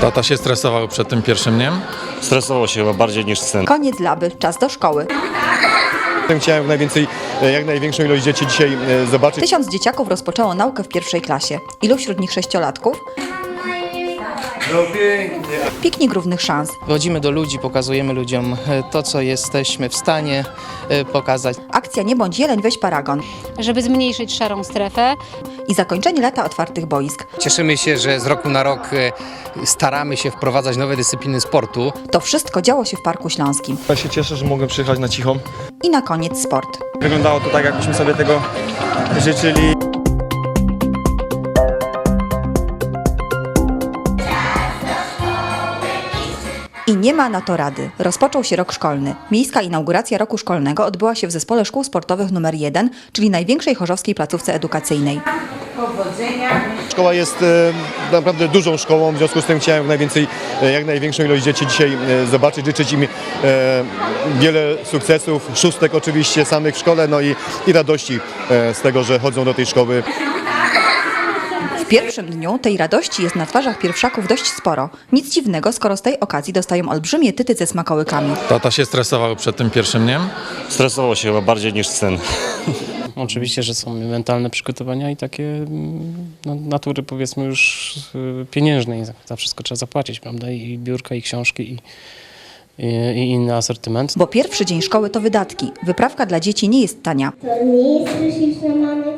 Tata się stresował przed tym pierwszym dniem? Stresował się chyba bardziej niż sen. Koniec laby, czas do szkoły. Chciałem jak najwięcej, e, jak największą ilość dzieci dzisiaj e, zobaczyć. Tysiąc dzieciaków rozpoczęło naukę w pierwszej klasie. Ilu wśród nich sześciolatków? Piknik równych szans. Chodzimy do ludzi, pokazujemy ludziom e, to, co jesteśmy w stanie e, pokazać. Akcja Nie bądź jeleń, weź paragon. żeby zmniejszyć szarą strefę. I zakończenie lata otwartych boisk. Cieszymy się, że z roku na rok e, staramy się wprowadzać nowe dyscypliny sportu. To wszystko działo się w Parku Śląskim. Ja się cieszę, że mogłem przyjechać na cicho. I na koniec sport. Wyglądało to tak, jakbyśmy sobie tego życzyli. I nie ma na to rady. Rozpoczął się rok szkolny. Miejska inauguracja roku szkolnego odbyła się w Zespole Szkół Sportowych nr 1, czyli największej chorzowskiej placówce edukacyjnej. Szkoła jest e, naprawdę dużą szkołą, w związku z tym chciałem jak najwięcej, e, jak największą ilość dzieci dzisiaj e, zobaczyć, życzyć im wiele sukcesów, szóstek oczywiście samych w szkole, no i, i radości z tego, że chodzą do tej szkoły. W pierwszym dniu tej radości jest na twarzach pierwszaków dość sporo. Nic dziwnego, skoro z tej okazji dostają olbrzymie tyty ze smakołykami. Tata się stresował przed tym pierwszym dniem? Stresował się chyba bardziej niż sen. Oczywiście, że są mentalne przygotowania i takie mm, no, natury powiedzmy już y, pieniężnej. Za, za wszystko trzeba zapłacić, prawda? I biurka, i książki, i, i, i inny asortyment. Bo pierwszy dzień szkoły to wydatki. Wyprawka dla dzieci nie jest tania.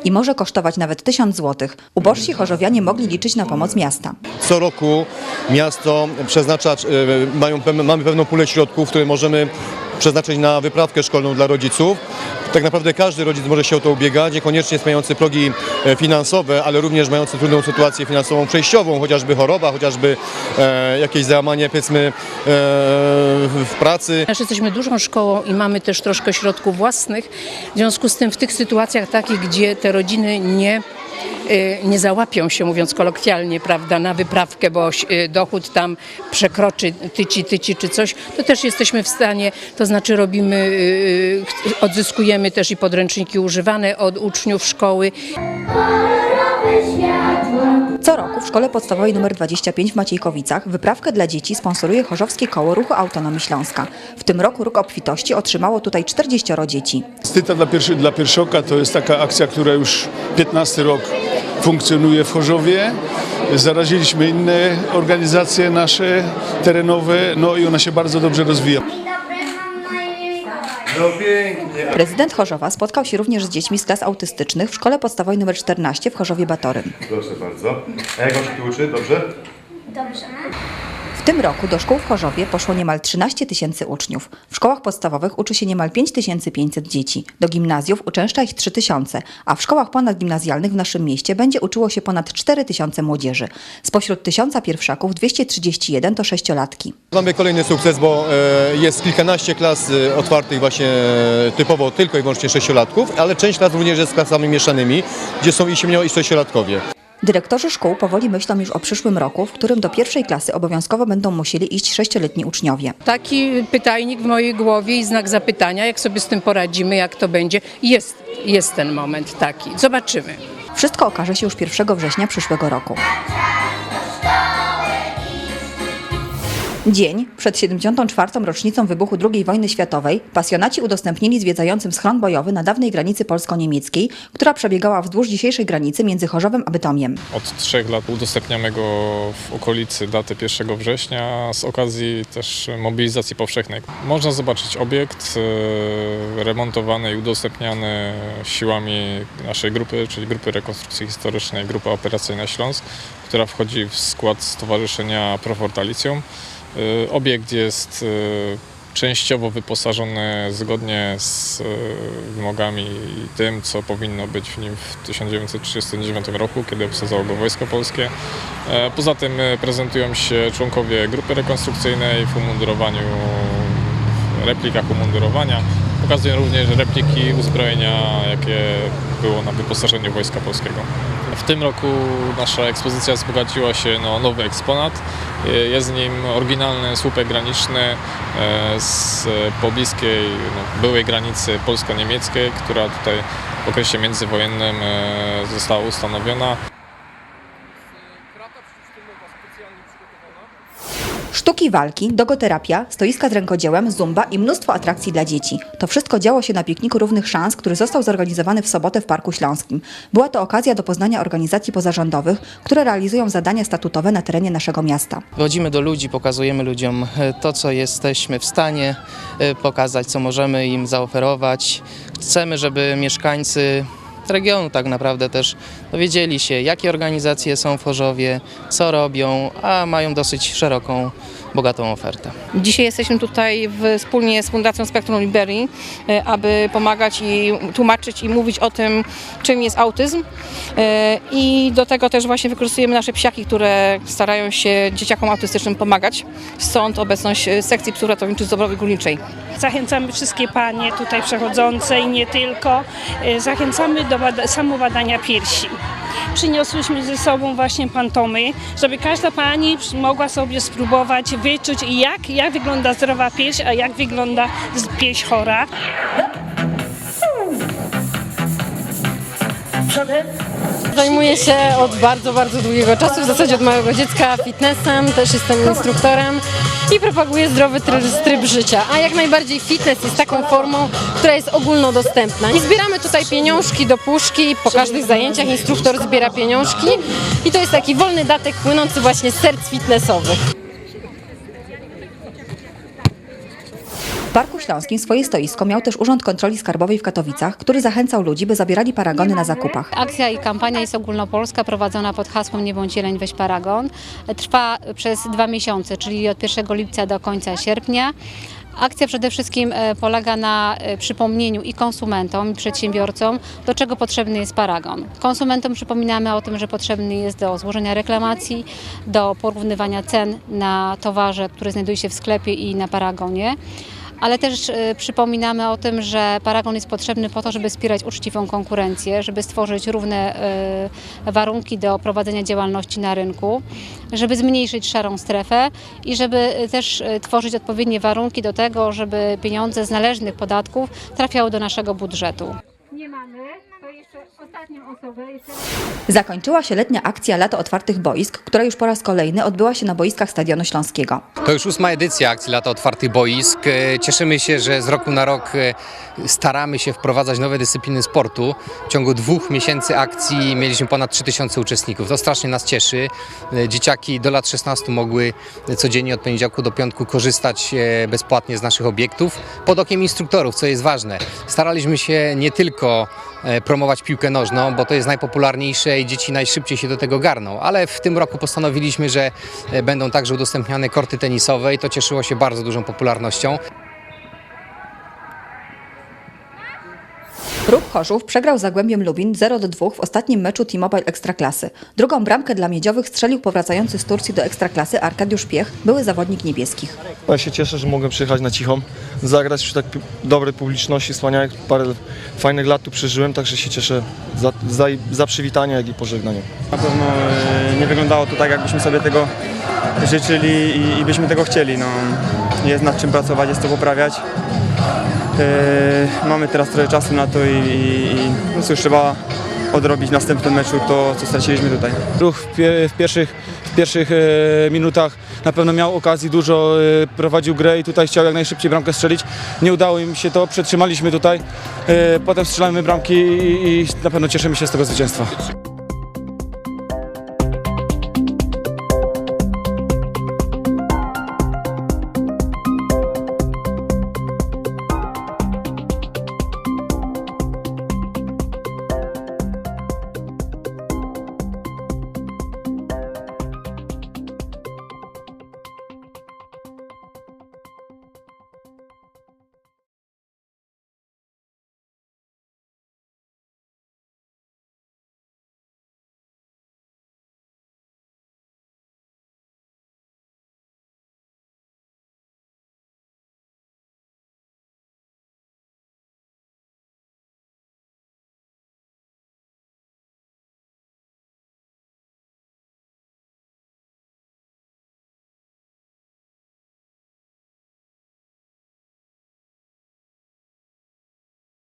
I może kosztować nawet 1000 zł. Ubożsi chorzowianie mogli liczyć na pomoc miasta. Co roku miasto przeznacza, e, mają, mamy pewną pulę środków, które możemy przeznaczyć na wyprawkę szkolną dla rodziców. Tak naprawdę każdy rodzic może się o to ubiegać, niekoniecznie spełniający progi e, finansowe, ale również mający trudną sytuację finansową przejściową, chociażby choroba, chociażby e, jakieś załamanie powiedzmy e, w pracy. Też jesteśmy dużą szkołą i mamy też troszkę środków własnych. W związku z tym w tych sytuacjach takich, gdzie te rodziny nie nie załapią się, mówiąc kolokwialnie, prawda, na wyprawkę, bo y, dochód tam przekroczy tyci, tyci czy coś, to też jesteśmy w stanie, to znaczy robimy, y, odzyskujemy też i podręczniki używane od uczniów szkoły. Co roku w szkole podstawowej nr 25 w Maciejkowicach wyprawkę dla dzieci sponsoruje Chorzowskie Koło Ruchu Autonomii Śląska. W tym roku Róg Obfitości otrzymało tutaj 40 dzieci. Styta dla, pierwszy, dla pierwszoka to jest taka akcja, która już 15 rok funkcjonuje w Chorzowie. Zaraziliśmy inne organizacje nasze terenowe, no i ona się bardzo dobrze rozwija. Prezydent Chorzowa spotkał się również z dziećmi z klas autystycznych w szkole podstawowej nr 14 w Chorzowie Batorym. Proszę bardzo. A jak on się tu uczy? Dobrze? W tym roku do szkół w Chorzowie poszło niemal 13 tysięcy uczniów. W szkołach podstawowych uczy się niemal 5500 dzieci. Do gimnazjów uczęszcza ich 3000, a w szkołach ponadgimnazjalnych w naszym mieście będzie uczyło się ponad 4000 młodzieży. Spośród tysiąca pierwszaków 231 to sześciolatki. Mamy kolejny sukces, bo e, jest kilkanaście klas e, otwartych właśnie e, typowo tylko i wyłącznie sześciolatków, ale część klas również jest z klasami mieszanymi, gdzie są i siedmiu i sześciolatkowie. Dyrektorzy szkół powoli myślą już o przyszłym roku, w którym do pierwszej klasy obowiązkowo będą musieli iść sześcioletni uczniowie. Taki pytajnik w mojej głowie i znak zapytania, jak sobie z tym poradzimy, jak to będzie. Jest, jest ten moment taki. Zobaczymy. Wszystko okaże się już 1 września przyszłego roku. Dzień przed 74. rocznicą wybuchu II wojny światowej pasjonaci udostępnili zwiedzającym schron bojowy na dawnej granicy polsko-niemieckiej, która przebiegała wzdłuż dzisiejszej granicy między Chorzowem a Bytomiem. Od trzech lat udostępniamy go w okolicy daty 1 września z okazji też mobilizacji powszechnej. Można zobaczyć obiekt e, remontowany i udostępniany siłami naszej grupy, czyli Grupy Rekonstrukcji Historycznej, Grupa Operacyjna Śląsk, która wchodzi w skład Stowarzyszenia Profortalicjum. E, Obiekt jest e, częściowo wyposażony zgodnie z e, wymogami i tym, co powinno być w nim w 1939 roku, kiedy obsadzało go Wojsko Polskie. E, Poza tym prezentują się członkowie grupy rekonstrukcyjnej w umundurowaniu, w replikach umundurowania. Pokazują również repliki uzbrojenia, jakie było na wyposażeniu Wojska Polskiego. W tym roku nasza ekspozycja wzbogaciła się o nowy eksponat. Jest w nim oryginalny słupek graniczny e, z pobliskiej no, byłej granicy polsko-niemieckiej, która tutaj w okresie międzywojennym e, została ustanowiona. Sztuki walki, dogoterapia, stoiska z rękodziełem, zumba i mnóstwo atrakcji dla dzieci. To wszystko działo się na pikniku równych szans, który został zorganizowany w sobotę w Parku Śląskim. Była to okazja do poznania organizacji pozarządowych, które realizują zadania statutowe na terenie naszego miasta. Wychodzimy do ludzi, pokazujemy ludziom e, to, co jesteśmy w stanie e, pokazać, co możemy im zaoferować. Chcemy, żeby mieszkańcy regionu tak naprawdę też dowiedzieli się, jakie organizacje są w Chorzowie, co robią, a mają dosyć szeroką, bogatą ofertę. Dzisiaj jesteśmy tutaj w, wspólnie z Fundacją Spektrum Liberii, e, aby pomagać i tłumaczyć i mówić o tym, czym jest autyzm. E, I do tego też właśnie wykorzystujemy nasze psiaki, które starają się dzieciakom autystycznym pomagać. Stąd obecność e, sekcji psów ratowniczych z Dobrowy Górniczej. Zachęcamy wszystkie panie tutaj przechodzące i nie tylko. Zachęcamy do bada- samobadania piersi. Przyniosłyśmy ze sobą właśnie pantomy, żeby każda pani mogła sobie spróbować wyczuć jak, jak wygląda zdrowa pierś, a jak wygląda pierś chora. Zajmuję się od bardzo, bardzo długiego czasu, w zasadzie od małego dziecka fitnessem, też jestem instruktorem i propaguję zdrowy tryb życia. A jak najbardziej fitness jest taką formą, która jest ogólnodostępna. I zbieramy tutaj pieniążki do puszki, po każdych zajęciach instruktor zbiera pieniążki i to jest taki wolny datek płynący właśnie z serc fitnessowych. W Parku Śląskim swoje stoisko miał też Urząd Kontroli Skarbowej w Katowicach, który zachęcał ludzi, by zabierali paragony na zakupach. Akcja i kampania jest ogólnopolska, prowadzona pod hasłem Nie bądź jeleń, weź paragon. Trwa przez dwa miesiące, czyli od 1 lipca do końca sierpnia. Akcja przede wszystkim e, polega na e, przypomnieniu i konsumentom, i przedsiębiorcom, do czego potrzebny jest paragon. Konsumentom przypominamy o tym, że potrzebny jest do złożenia reklamacji, do porównywania cen na towarze, który znajduje się w sklepie i na paragonie. Ale też e, przypominamy o tym, że paragon jest potrzebny po to, żeby wspierać uczciwą konkurencję, żeby stworzyć równe e, warunki do prowadzenia działalności na rynku, żeby zmniejszyć szarą strefę i żeby e, też tworzyć odpowiednie warunki do tego, żeby pieniądze z należnych podatków trafiały do naszego budżetu. Nie mamy, to jeszcze ostatnią osobę. Zakończyła się letnia akcja Lato Otwartych Boisk, która już po raz kolejny odbyła się na boiskach Stadionu Śląskiego. To już ósma edycja akcji Lata Otwartych Boisk. E, Cieszymy się, że z roku na rok e, staramy się wprowadzać nowe dyscypliny sportu. W ciągu dwóch miesięcy akcji mieliśmy ponad 3000 uczestników. To strasznie nas cieszy. E, Dzieciaki do lat 16 mogły codziennie od poniedziałku do piątku korzystać bezpłatnie z naszych obiektów pod okiem instruktorów, co jest ważne. Staraliśmy się nie tylko promować piłkę nożną, bo to jest najpopularniejsze i dzieci najszybciej się do tego garną, ale w tym roku postanowiliśmy, że e, będą także udostępniane korty tenisowe i to cieszyło się bardzo dużą popularnością. Ruch Chorzów przegrał z Zagłębiem Lubin 0-2 w ostatnim meczu T-Mobile Ekstraklasy. Drugą bramkę dla Miedziowych strzelił powracający z Turcji do Ekstraklasy Arkadiusz Piech, były zawodnik niebieskich. Ja się cieszę, że mogłem przyjechać na cichą, zagrać przy tak dobrej publiczności, wspaniałych, parę fajnych lat tu przeżyłem, także się cieszę za, za, za przywitanie, jak i pożegnanie. Na pewno e, nie wyglądało to tak, jakbyśmy sobie tego życzyli i, i byśmy tego chcieli. No, jest nad czym pracować, jest to poprawiać. E, mamy teraz trochę czasu na to i, i, i no cóż, trzeba odrobić w następnym meczu to, co straciliśmy tutaj. Ruch w, w pierwszych, w pierwszych e, minutach na pewno miał okazji, dużo e, prowadził grę i tutaj chciał jak najszybciej bramkę strzelić. Nie udało im się to, przetrzymaliśmy tutaj. Potem strzelamy bramki i na pewno cieszymy się z tego zwycięstwa.